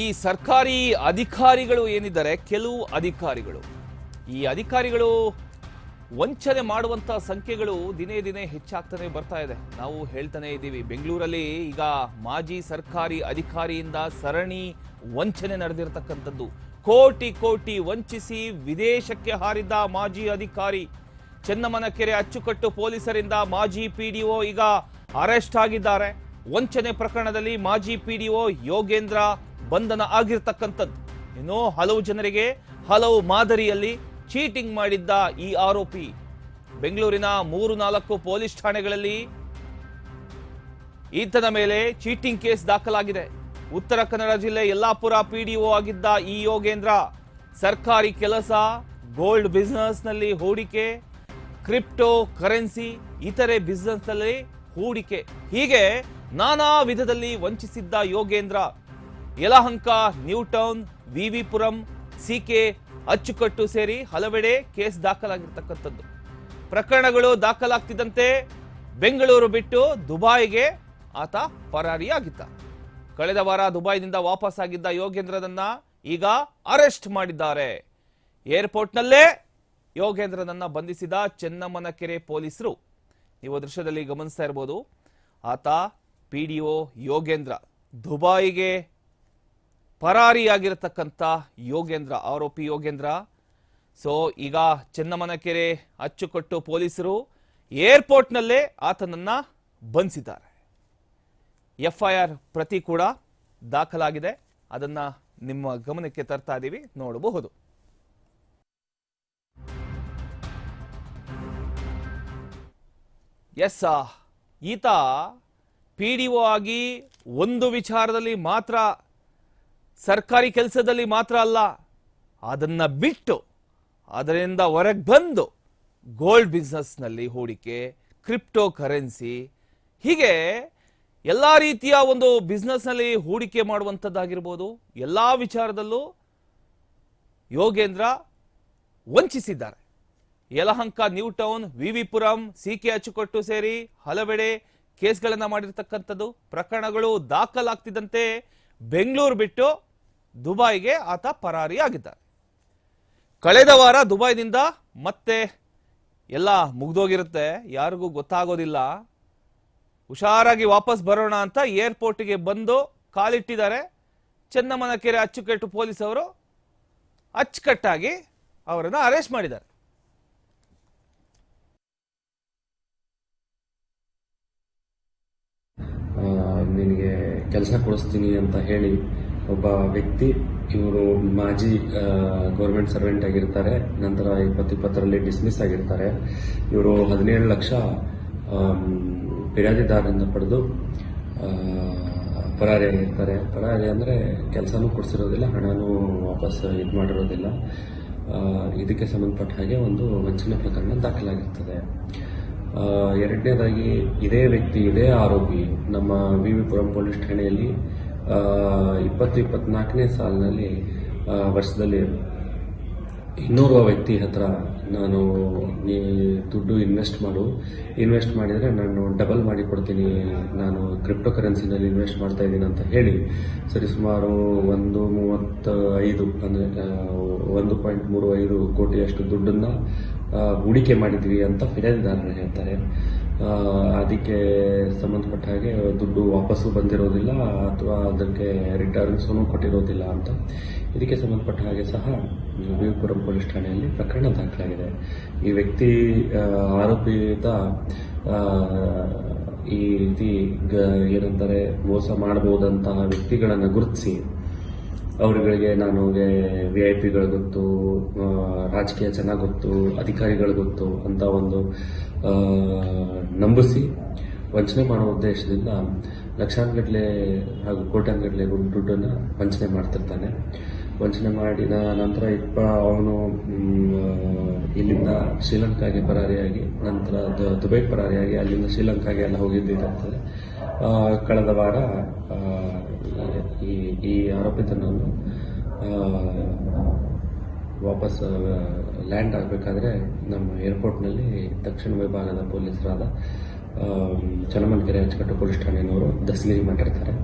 ಈ ಸರ್ಕಾರಿ ಅಧಿಕಾರಿಗಳು ಏನಿದ್ದಾರೆ? ಕೆಲವು ಅಧಿಕಾರಿಗಳು. ಈ ಅಧಿಕಾರಿಗಳು ವಂಚನೆ ಮಾಡುವಂತ ಸಂಖ್ಯೆಗಳು ದಿನೇ ದಿನೇ ಹೆಚ್ಚಾಗ್ತಾನೆ ಬರ್ತಾ ಇದೆ. ನಾವು ಹೇಳ್ತಾನೆ ಇದ್ದೀವಿ, ಬೆಂಗಳೂರಲ್ಲಿ ಈಗ ಮಾಜಿ ಸರ್ಕಾರಿ ಅಧಿಕಾರಿಯಿಂದ ಸರಣಿ ವಂಚನೆ ನಡೆದಿರತಕ್ಕಂಥದ್ದು. ಕೋಟಿ ಕೋಟಿ ವಂಚಿಸಿ ವಿದೇಶಕ್ಕೆ ಹಾರಿದ್ದ ಮಾಜಿ ಅಧಿಕಾರಿ. ಚೆನ್ನಮನಕೆರೆ ಅಚ್ಚುಕಟ್ಟು ಪೊಲೀಸರಿಂದ ಮಾಜಿ ಪಿಡಿಒ ಈಗ ಅರೆಸ್ಟ್ ಆಗಿದ್ದಾರೆ. ವಂಚನೆ ಪ್ರಕರಣದಲ್ಲಿ ಮಾಜಿ ಪಿ ಡಿ ಯೋಗೇಂದ್ರ ಬಂಧನ ಆಗಿರ್ತಕ್ಕಂಥದ್ದು. ಏನೋ ಹಲವು ಜನರಿಗೆ ಹಲವು ಮಾದರಿಯಲ್ಲಿ ಚೀಟಿಂಗ್ ಮಾಡಿದ್ದ ಈ ಆರೋಪಿ. ಬೆಂಗಳೂರಿನ ಮೂರು ನಾಲ್ಕು ಪೊಲೀಸ್ ಠಾಣೆಗಳಲ್ಲಿ ಈತನ ಮೇಲೆ ಚೀಟಿಂಗ್ ಕೇಸ್ ದಾಖಲಾಗಿದೆ. ಉತ್ತರ ಕನ್ನಡ ಜಿಲ್ಲೆ ಯಲ್ಲಾಪುರ ಪಿಡಿಒ ಆಗಿದ್ದ ಈ ಯೋಗೇಂದ್ರ, ಸರ್ಕಾರಿ ಕೆಲಸ, ಗೋಲ್ಡ್ ಬಿಸ್ನೆಸ್ನಲ್ಲಿ ಹೂಡಿಕೆ, ಕ್ರಿಪ್ಟೋ ಕರೆನ್ಸಿ, ಇತರೆ ಬಿಸ್ನೆಸ್ನಲ್ಲಿ ಹೂಡಿಕೆ. ಹೀಗೆ ನಾನಾ ವಿಧದಲ್ಲಿ ವಂಚಿಸಿದ್ದ Yogendra. Yelahanka new town VV Puram C K Achukattu ಸೇರಿ ಹಲವೆಡೆ ಕೇಸ್ ದಾಖಲಾಗಿರ್ತಕ್ಕಂಥದ್ದು. ಪ್ರಕರಣಗಳು ದಾಖಲಾಗ್ತಿದ್ದಂತೆ ಬೆಂಗಳೂರು ಬಿಟ್ಟು ದುಬೈಗೆ ಆತ ಪರಾರಿಯಾಗಿದ್ದ. ಕಳೆದ ವಾರ ದುಬೈನಿಂದ ವಾಪಸ್ ಆಗಿದ್ದ ಯೋಗೇಂದ್ರನನ್ನ ಈಗ ಅರೆಸ್ಟ್ ಮಾಡಿದ್ದಾರೆ. ಏರ್ಪೋರ್ಟ್ನಲ್ಲೇ ಯೋಗೇಂದ್ರನನ್ನ ಬಂಧಿಸಿದ ಚೆನ್ನಮ್ಮನಕೆರೆ ಪೊಲೀಸರು. ನೀವು ದೃಶ್ಯದಲ್ಲಿ ಗಮನಿಸ್ತಾ ಇರ್ಬೋದು, ಆತ ಪಿ ಡಿ ಒ ಯೋಗೇಂದ್ರ ದುಬೈಗೆ ಪರಾರಿಯಾಗಿರತಕ್ಕಂಥ ಯೋಗೇಂದ್ರ, ಆರೋಪಿ ಯೋಗೇಂದ್ರ. ಸೊ ಈಗ ಚೆನ್ನಮನಕೆರೆ ಅಚ್ಚುಕಟ್ಟು ಪೊಲೀಸರು ಏರ್ಪೋರ್ಟ್ನಲ್ಲೇ ಆತನನ್ನ ಬಂಧಿಸಿದ್ದಾರೆ. ಎಫ್ಐಆರ್ ಪ್ರತಿ ಕೂಡ ದಾಖಲಾಗಿದೆ. ಅದನ್ನ ನಿಮ್ಮ ಗಮನಕ್ಕೆ ತರ್ತಾ ಇದ್ದೀವಿ ನೋಡಬಹುದು. ಎಸ್ ಈತ ಪಿ ಡಿ ಒ ಆಗಿ ಒಂದು ವಿಚಾರದಲ್ಲಿ ಮಾತ್ರ ಸರ್ಕಾರಿ ಕೆಲಸದಲ್ಲಿ ಮಾತ್ರ ಅಲ್ಲ, ಅದನ್ನ ಬಿಟ್ಟು ಅದರಿಂದ ಹೊರಗೆ ಬಂದು ಗೋಲ್ಡ್ ಬಿಸ್ನೆಸ್ನಲ್ಲಿ ಹೂಡಿಕೆ ಕ್ರಿಪ್ಟೋ ಕರೆನ್ಸಿ ಹೀಗೆ ಎಲ್ಲ ರೀತಿಯ ಒಂದು ಬಿಸ್ನೆಸ್ನಲ್ಲಿ ಹೂಡಿಕೆ ಮಾಡುವಂಥದ್ದಾಗಿರ್ಬೋದು. ಎಲ್ಲ ವಿಚಾರದಲ್ಲೂ Yogendra ವಂಚಿಸಿದ್ದಾರೆ. Yelahanka new town C K Achukattu ಸೇರಿ ಹಲವೆಡೆ ಕೇಸ್ಗಳನ್ನು ಮಾಡಿರ್ತಕ್ಕಂಥದ್ದು. ಪ್ರಕರಣಗಳು ದಾಖಲಾಗ್ತಿದ್ದಂತೆ ಬೆಂಗಳೂರು ಬಿಟ್ಟು ದುಬೈಗೆ ಆತ ಪರಾರಿಯಾಗಿದ್ದಾರೆ. ಕಳೆದ ವಾರ ದುಬೈನಿಂದ ಮತ್ತೆ ಎಲ್ಲ ಮುಗ್ದೋಗಿರುತ್ತೆ. ಯಾರಿಗೂ ಗೊತ್ತಾಗೋದಿಲ್ಲ. ಹುಷಾರಾಗಿ ವಾಪಸ್ ಬರೋಣ ಅಂತ ಏರ್ಪೋರ್ಟ್ಗೆ ಬಂದು ಕಾಲಿಟ್ಟಿದ್ದಾರೆ. ಚೆನ್ನಮ್ಮನಕೆರೆ ಅಚ್ಚುಕಟ್ಟು ಪೊಲೀಸವರು ಅಚ್ಚುಕಟ್ಟಾಗಿ ಅವರನ್ನು ಅರೆಸ್ಟ್ ಮಾಡಿದ್ದಾರೆ. ನಿನಗೆ ಕೆಲಸ ಕೊಡಿಸ್ತೀನಿ ಅಂತ ಹೇಳಿ ಒಬ್ಬ ವ್ಯಕ್ತಿ, ಇವರು ಮಾಜಿ ಗೌರ್ಮೆಂಟ್ ಸರ್ವೆಂಟ್ ಆಗಿರ್ತಾರೆ, ನಂತರ ಇಪ್ಪತ್ತು ಇಪ್ಪತ್ತರಲ್ಲಿ ಡಿಸ್ಮಿಸ್ ಆಗಿರ್ತಾರೆ. ಇವರು ಹದಿನೇಳು ಲಕ್ಷ ಫಿರ್ಯಾದಿದಾರರಿಂದ ಪಡೆದು ಪರಾರಿಯಾಗಿರ್ತಾರೆ ಪರಾರಿ ಅಂದರೆ ಕೆಲಸನೂ ಕೊಡಿಸಿರೋದಿಲ್ಲ, ಹಣನೂ ವಾಪಸ್ ಇದು ಮಾಡಿರೋದಿಲ್ಲ. ಇದಕ್ಕೆ ಸಂಬಂಧಪಟ್ಟ ಹಾಗೆ ಒಂದು ವಂಚನೆ ಪ್ರಕರಣ ದಾಖಲಾಗಿರ್ತದೆ. ಎರಡನೇದಾಗಿ, ಇದೇ ವ್ಯಕ್ತಿ, ಇದೇ ಆರೋಪಿ ನಮ್ಮ ವಿ ವಿ ಪುರಂ ಪೊಲೀಸ್ ಠಾಣೆಯಲ್ಲಿ ಇಪ್ಪತ್ತು ಇಪ್ಪತ್ನಾಲ್ಕನೇ ಸಾಲಿನಲ್ಲಿ ವರ್ಷದಲ್ಲಿ ಇನ್ನೂರು ವ್ಯಕ್ತಿ ಹತ್ರ ನಾನು ನೀ, ದುಡ್ಡು ಇನ್ವೆಸ್ಟ್ ಮಾಡು. ಇನ್ವೆಸ್ಟ್ ಮಾಡಿದರೆ ನಾನು ಡಬಲ್ ಮಾಡಿ ಕೊಡ್ತೀನಿ. ನಾನು ಕ್ರಿಪ್ಟೋ ಕರೆನ್ಸಿನಲ್ಲಿ ಇನ್ವೆಸ್ಟ್ ಮಾಡ್ತಾ ಇದ್ದೀನಿ ಅಂತ ಹೇಳಿ. ಸರಿ, ಸುಮಾರು ಒಂದು ಮೂವತ್ತ ಐದು ಅಂದರೆ ಒಂದು ಪಾಯಿಂಟ್ ಮೂರು ಐದು ಕೋಟಿಯಷ್ಟು ದುಡ್ಡನ್ನು ಹೂಡಿಕೆ ಮಾಡಿದ್ವಿ ಅಂತ ಫಿರ್ಯಾದಿದಾರರು ಹೇಳ್ತಾರೆ. ಅದಕ್ಕೆ ಸಂಬಂಧಪಟ್ಟ ಹಾಗೆ ದುಡ್ಡು ವಾಪಸ್ಸು ಬಂದಿರೋದಿಲ್ಲ ಅಥವಾ ಅದಕ್ಕೆ ರಿಟರ್ನ್ಸೂ ಕೊಟ್ಟಿರೋದಿಲ್ಲ ಅಂತ. ಇದಕ್ಕೆ ಸಂಬಂಧಪಟ್ಟ ಹಾಗೆ ಸಹ ವಿಪುರಂ ಪೊಲೀಸ್ ಠಾಣೆಯಲ್ಲಿ ಪ್ರಕರಣ ದಾಖಲಾಗಿದೆ. ಈ ವ್ಯಕ್ತಿ ಆರೋಪಿತ ಈ ರೀತಿ ಏನಂತಾರೆ, ಮೋಸ ಮಾಡಬಹುದಂತಹ ವ್ಯಕ್ತಿಗಳನ್ನು ಗುರುತಿಸಿ ಅವರುಗಳಿಗೆ ನಾನು ವಿ ಐ ಪಿಗಳು ಗೊತ್ತು ರಾಜಕೀಯ ಚೆನ್ನಾಗಿ ಗೊತ್ತು, ಅಧಿಕಾರಿಗಳು ಗೊತ್ತು ಅಂತ ಒಂದು ನಂಬಿಸಿ ವಂಚನೆ ಮಾಡೋ ಉದ್ದೇಶದಿಂದ ಲಕ್ಷಾಂಗಟ್ಟಲೆ ಹಾಗೂ ಕೋಟ್ಯಾಂಗಟ್ಟಲೆ ದುಡ್ಡನ್ನು ವಂಚನೆ ಮಾಡ್ತಿರ್ತಾನೆ. ವಂಚನೆ ಮಾಡಿದ ನಂತರ ಇಪ್ಪ ಅವನು ಇಲ್ಲಿಂದ ಶ್ರೀಲಂಕಾಗೆ ಪರಾರಿಯಾಗಿ ನಂತರ ದುಬೈ ಪರಾರಿಯಾಗಿ ಅಲ್ಲಿಂದ ಶ್ರೀಲಂಕಾಗೆ ಎಲ್ಲ ಹೋಗಿದ್ದಿರುತ್ತದೆ ಆ, ಕಳೆದ ವಾರ ಈ ಈ ಆರೋಪಿತನನ್ನು ವಾಪಸ್ ಲ್ಯಾಂಡ್ ಆಗಬೇಕಾದ್ರೆ ನಮ್ಮ ಏರ್ಪೋರ್ಟ್ನಲ್ಲಿ ದಕ್ಷಿಣ ವಿಭಾಗದ ಪೊಲೀಸರಾದ ಚನ್ನಮನ್ಕೆರೆ ಅಚ್ಚುಕಟ್ಟು ಪೊಲೀಸ್ ಠಾಣೆಯವರು ದಸ್ಗಿರಿ ಮಾಡಿರ್ತಾರೆ